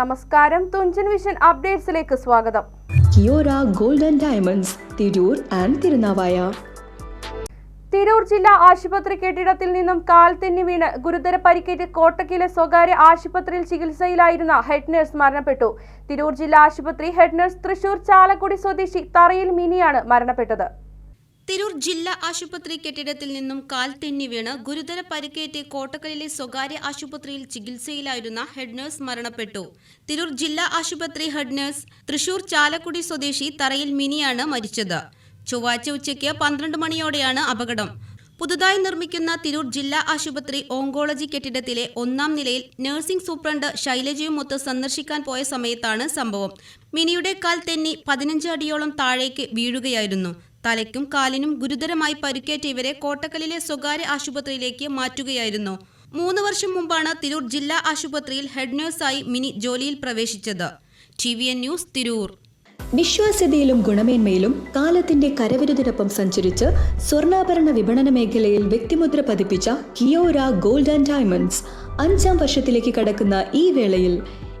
നമസ്കാരം. തുഞ്ചൻ വിഷൻ അപ്ഡേറ്റ്സിലേക്ക് സ്വാഗതം. Kiyora golden diamonds Tirur and Thirunavaya. Tirur ജില്ലാ ആശുപത്രി കെട്ടിടത്തിൽ നിന്നും കാൽ തെന്നി വീണ് ഗുരുതര പരിക്കേറ്റ് കോട്ടക്കിലെ സ്വകാര്യ ആശുപത്രിയിൽ ചികിത്സയിലായിരുന്ന ഹെഡ് നഴ്സ് മരണപ്പെട്ടു. തിരൂർ ജില്ലാ ആശുപത്രി ഹെഡ് നഴ്സ് തൃശൂർ ചാലക്കുടി സ്വദേശി തറയിൽ മിനിയാണ് മരണപ്പെട്ടത്. തിരൂർ ജില്ലാ ആശുപത്രി കെട്ടിടത്തിൽ നിന്നും കാൽ തെന്നി വീണ് ഗുരുതര പരിക്കേറ്റ് കോട്ടക്കലിലെ സ്വകാര്യ ആശുപത്രിയിൽ ചികിത്സയിലായിരുന്ന ഹെഡ് നഴ്സ് മരണപ്പെട്ടു. തിരൂർ ജില്ലാ ആശുപത്രി ഹെഡ് നഴ്സ് തൃശൂർ ചാലക്കുടി സ്വദേശി തറയിൽ മിനിയാണ് മരിച്ചത്. ചൊവ്വാഴ്ച ഉച്ചയ്ക്ക് പന്ത്രണ്ട് മണിയോടെയാണ് അപകടം. പുതുതായി നിർമ്മിക്കുന്ന തിരൂർ ജില്ലാ ആശുപത്രി ഓങ്കോളജി കെട്ടിടത്തിലെ ഒന്നാം നിലയിൽ നഴ്സിംഗ് സൂപ്രണ്ട് ശൈലജയുമൊത്ത് സന്ദർശിക്കാൻ പോയ സമയത്താണ് സംഭവം. മിനിയുടെ കാൽ തെന്നി പതിനഞ്ച് അടിയോളം താഴേക്ക് വീഴുകയായിരുന്നു. തലയ്ക്കും കാലിനും ഗുരുതരമായി പരിക്കേറ്റ ഇവരെ കോട്ടക്കലിലെ സ്വകാര്യ ആശുപത്രിയിലേക്ക് മാറ്റുകയായിരുന്നു. മൂന്ന് വർഷം മുമ്പാണ് തിരൂർ ജില്ലാ ആശുപത്രിയിൽ ഹെഡ് നഴ്സായി മിനി ജോലിയിൽ പ്രവേശിച്ചത്. T V N news Tirur. വിശ്വാസ്യതയിലും ഗുണമേന്മയിലും കാലത്തിന്റെ കരവിരുതിനൊപ്പം സഞ്ചരിച്ച് സ്വർണാഭരണ വിപണന മേഖലയിൽ വ്യക്തിമുദ്ര പതിപ്പിച്ച കിയോര ഗോൾഡ് ആൻഡ് ഡയമണ്ട്സ് അഞ്ചാം വർഷത്തിലേക്ക് കടക്കുന്ന ഈ വേളയിൽ